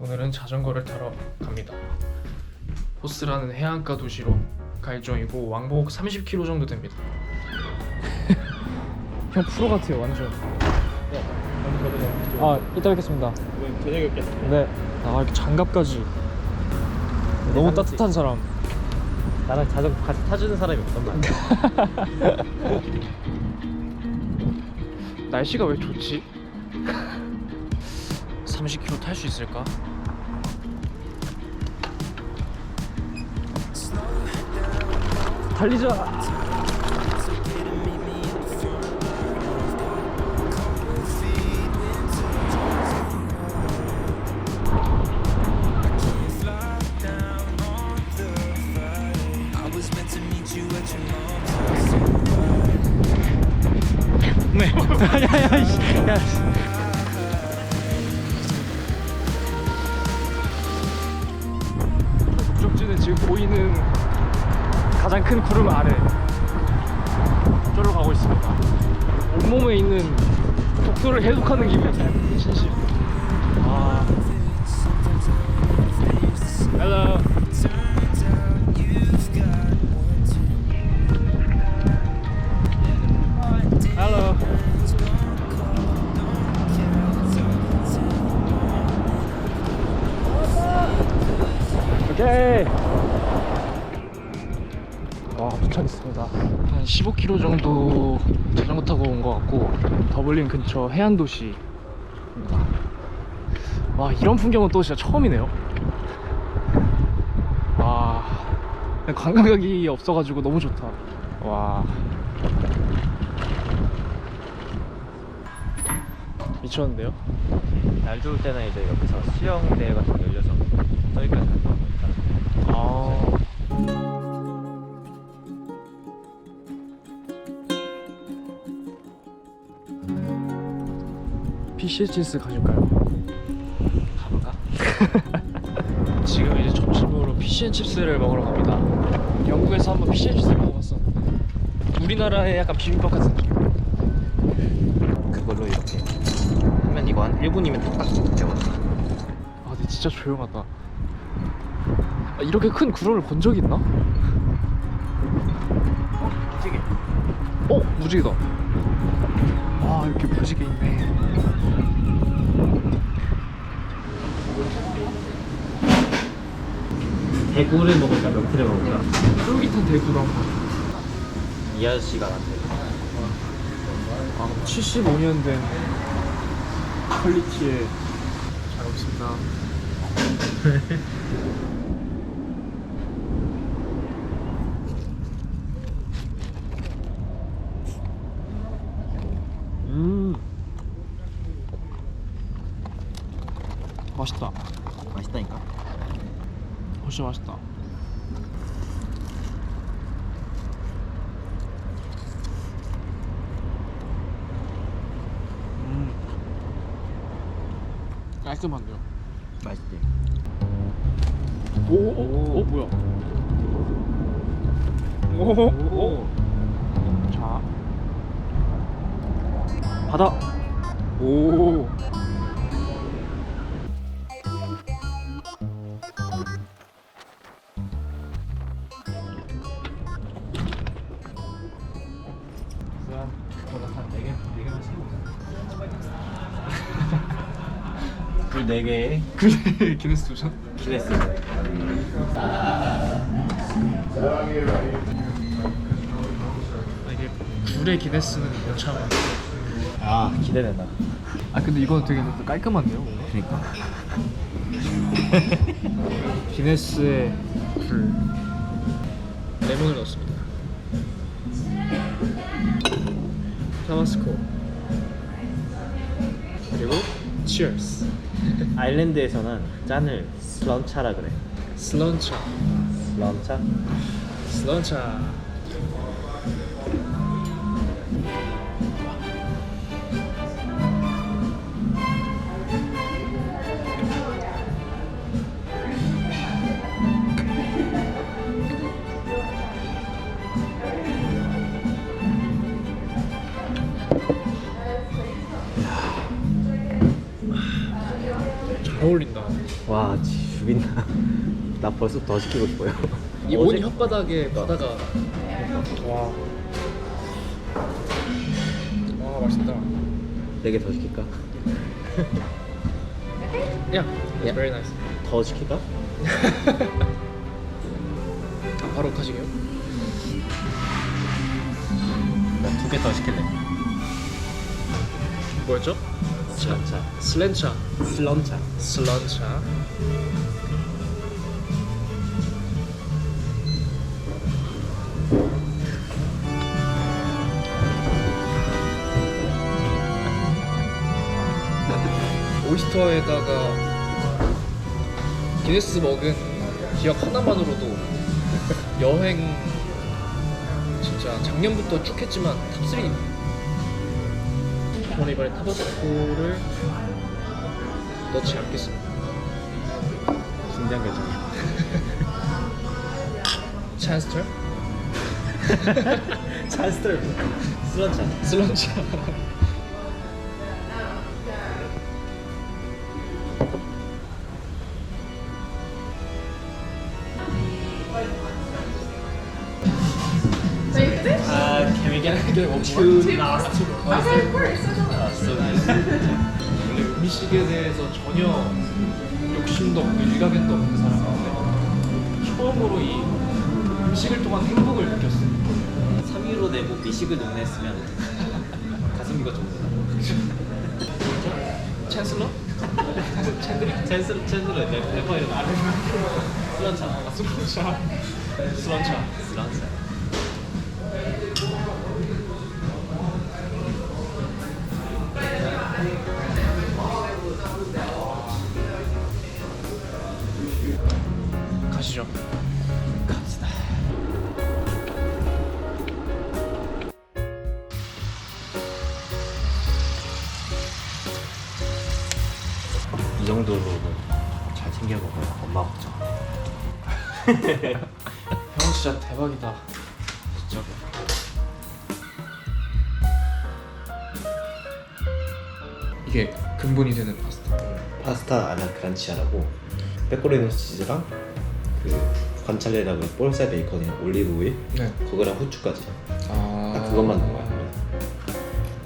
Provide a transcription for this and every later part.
오늘은 자전거를 타러 갑니다. 호스라는 해안가 도시로 갈 예정이고 왕복 30km 정도 됩니다. 형 프로 같아요 완전. 아 이따 뵙겠습니다. 저녁에 뵙겠습니다. 네. 아 이렇게 장갑까지. 너무 장갑지. 따뜻한 사람. 나랑 자전거 같이 타주는 사람이 없단 말이야. 날씨가 왜 좋지? 30km 탈 수 있을까? 달리자. 네. 야야야. 야. 보이는 가장 큰 구름 아래 저로 가고 있습니다. 온몸에 있는 독소를 해독하는 기분이에요. 진심. 아. Hello. 15km 정도 자전거 타고 온 것 같고 더블린 근처 해안 도시입니다. 와 이런 풍경은 또 진짜 처음이네요. 와 관광객이 없어가지고 너무 좋다. 와 미쳤는데요? 날 좋을 때는 이제 여기서 수영대회 같은 거 열려서 저기까지 오고 있다. 아. 피시치스 가실까요? 가볼까? 지금 이제 점심으로 피시앤칩스를 먹으러 갑니다. 영국에서 한번 피시앤칩스를 먹어봤었는데 우리나라의 약간 비빔밥 같은 느낌. 그걸로 이렇게 하면 이거 한 1분이면 뚝딱 되거든. 아, 근데 진짜 조용하다. 아, 이렇게 큰 구름을 본적 있나? 무지개. 어, 무지개다. 아, 이렇게 무지개 있네. 대구를 먹을까 명태를 먹을까? 쫄깃한 대구랑 이 아저씨가 나한테 아, 75년 된 퀄리티의 잘 먹습니다. 음, 맛있다. 맛있다니까. 훨씬 맛있다. 음, 깔끔한데요. 맛있지. 오, 오, 오 뭐야? 오, 오. 자, 바다. 오. 굴네 개에 그래 기네스 도전? 기네스. 아, 이게 불의 기네스는 못 참아. 아 기대된다. 아 근데 이거는 되게 또 깔끔한데요? 그러니까. 기네스의 불. 레몬을 넣습니다. 타바스코. 그리고 치얼스. 아일랜드에서는 짠을 슬런차라 그래. 슬런차. 슬런차? 슬런차. 어울린다. 와 죽인다. 나 벌써 더 시키고 싶어요. 이온 혓바닥에 바다가 와. 와 맛있다. 네개 더 시킬까? 야, very nice. 더 시킬까? 아, 바로 가시게요? 나 두 개 더 시킬래. 뭐였죠? 슬런차. 슬렌차. 슬런차. 슬런차. 오이스터에다가 기네스 먹은 기억 하나만으로도 여행 진짜 작년부터 쭉 했지만 탑3 저는 이번에 타바스코를 넣지 않겠습니다 긴장 결정. 찬스터? 찬스터. 슬런차. 슬런차 of course. Uh, so nice. 원래 음식에 대해서 전혀 욕심도 없고 일가견도 없는 사람인데 처음으로 이 음식을 통한 행복을 느꼈어요 3위로 내고 미식을 논했으면 가성비가 좀 챈슬러? 챈스로 챈스로 래퍼 이름 슬런차. 아, 슬런차 슬런차 슬런차. 형 진짜 대박이다. 진짜. 이게 근본이 되는 파스타. 파스타 아나 그란치아라고 페코리노 치즈랑 그 관찰레라고 볼살 베이컨이랑 올리브 오일 네. 그거랑 후추까지. 아... 딱 그것만 넣은 거야.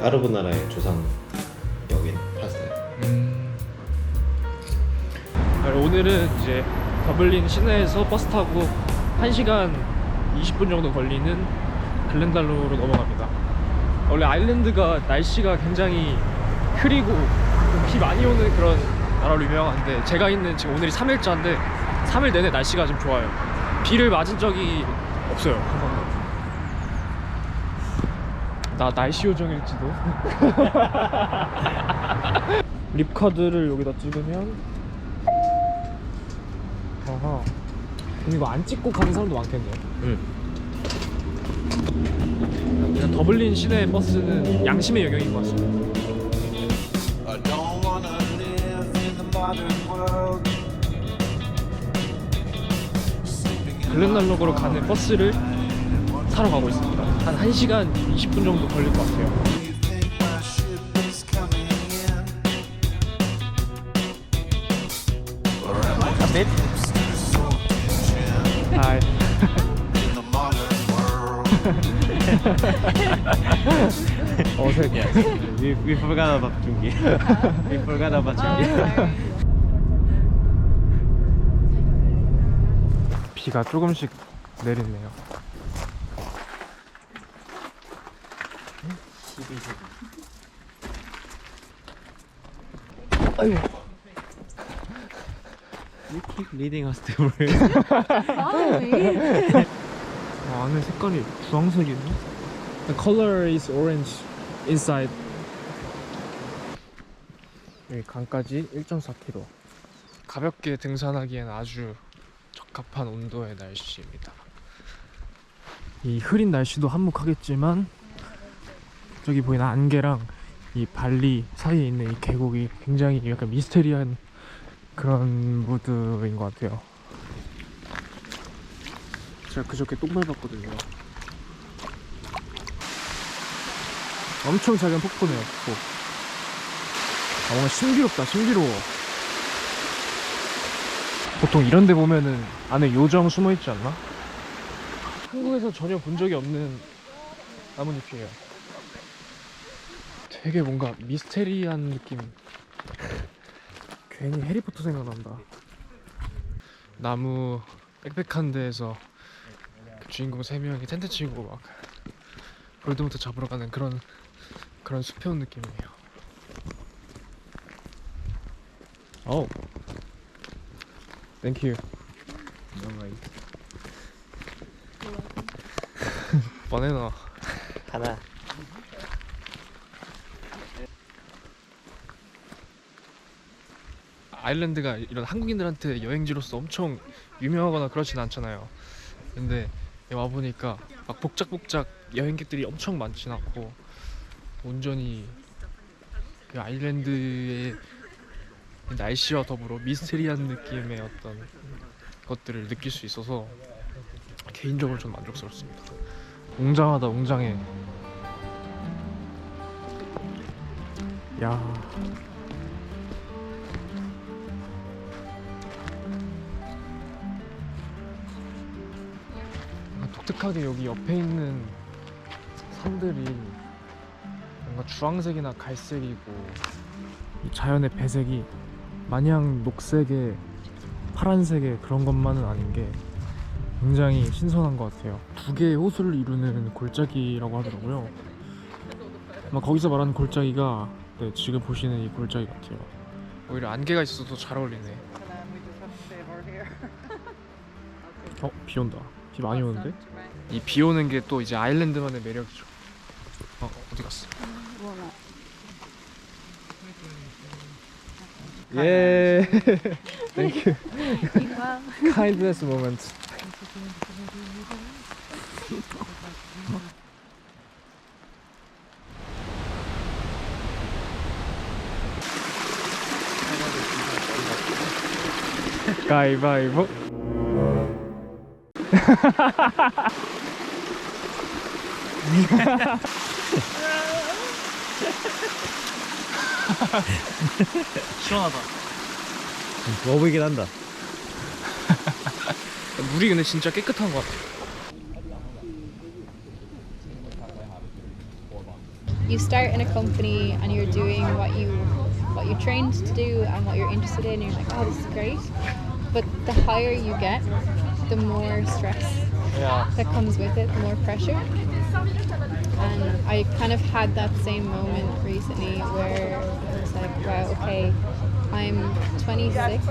아르보나라의 조상 여긴 파스타예요. 음... 아, 오늘은 이제 더블린 시내에서 버스 타고 1시간 20분 정도 걸리는 글렌달로로 넘어갑니다. 원래 아일랜드가 날씨가 굉장히 흐리고 비 많이 오는 그런 나라로 유명한데 제가 있는 지금 오늘이 3일차인데 3일 내내 날씨가 좀 좋아요. 비를 맞은 적이 없어요. 나 날씨 요정일지도. 립카드를 여기다 찍으면 아하 그럼 이거 안 찍고 가는 사람도 많겠네요 응. 그냥 더블린 시내 버스는 양심의 영역인 것 같습니다 I don't wanna live in the modern world. Sleeping in 글렌날록으로 가는 버스를 타러 가고 있습니다 한 1시간 20분 정도 걸릴 것 같아요 You think my ship is coming in? Or am I 어색해 We, we forgot about 중기. we forgot about 중기. 비가 조금씩 내리네요 아유 You keep leading us to where? 아, 안에 색깔이 주황색이네. The color is orange inside. 여기 강까지 1.4km. 가볍게 등산하기엔 아주 적합한 온도의 날씨입니다. 이 흐린 날씨도 한몫하겠지만 저기 보이는 안개랑 이 발리 사이에 있는 이 계곡이 굉장히 약간 미스테리한 그런 무드인 것 같아요. 제가 그저께 똥 밟았거든요. 엄청 작은 폭포네요, 폭포. 아, 뭔가 신비롭다, 신비로워. 보통 이런 데 보면은 안에 요정 숨어 있지 않나? 한국에서 전혀 본 적이 없는 나뭇잎이에요. 되게 뭔가 미스테리한 느낌. 괜히 해리포터 생각난다. 나무 빽빽한 데에서 그 주인공 세 명이 텐트 치고 막 볼드모트 잡으러 가는 그런 그런 숲에 온 느낌이에요. 오, 땡큐. 바나나. 하나. 아일랜드가 이런 한국인들한테 여행지로서 엄청 유명하거나 그렇진 않잖아요. 근데 와 보니까 막 복작복작 여행객들이 엄청 많진 않고 온전히 그 아일랜드의 날씨와 더불어 미스테리한 느낌의 어떤 것들을 느낄 수 있어서 개인적으로 좀 만족스럽습니다. 웅장하다 웅장해. 야. 독특하게 여기 옆에 있는 산들이 뭔가 주황색이나 갈색이고 이 자연의 배색이 마냥 녹색에 파란색의 그런 것만은 아닌 게 굉장히 신선한 것 같아요. 두 개의 호수를 이루는 골짜기라고 하더라고요. 아마 거기서 말하는 골짜기가 네, 지금 보시는 이 골짜기 같아요. 오히려 안개가 있어서 더잘 어울리네. 어, 비 온다. 비 많이 오는데? 이 비 오는 게 또 이제 아일랜드만의 매력이죠. 어, 어디 갔어? 예. Thank you. Kindness moment. 가위바위보. 시원하다. 좋아 보이긴 한다. 물이 근데 진짜 깨끗한 것 같아. you start in a company and you're doing what you what you trained to do and what you're interested in and you're like oh this is great but the higher you get the more stress 야, that comes with it the more pressure and I kind of had that same moment recently where I was like wow okay I'm 26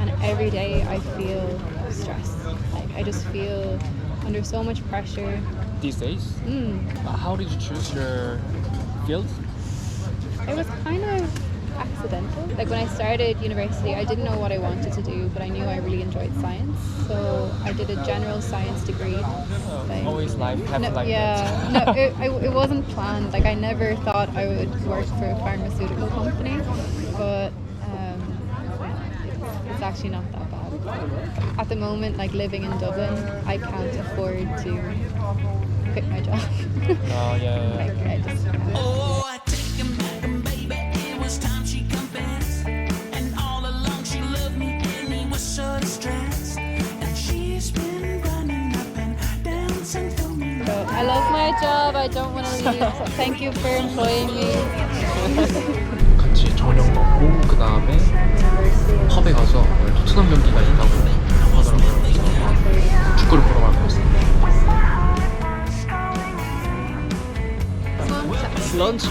and every day I feel stressed. like I just feel under so much pressure these days. mm. How did you choose your field? It was kind of accidental. Like when I started university, I didn't know what I wanted to do, but I knew I really enjoyed science. So I did a general science degree. Like, Always life no, like yeah, no, it, I, it wasn't planned. Like I never thought I would work for a pharmaceutical company, but um, it's, actually not that bad. At the moment, like living in Dublin, I can't afford to quit my job. Oh yeah. like I just can't. I don't want to leave. Thank you for employing me. 같이 저녁 먹고 그 다음에 펍에 가서 토트넘 경기가 있다고 하더라고요. 그래서 축구를 보러 갈 거였어요. 런차.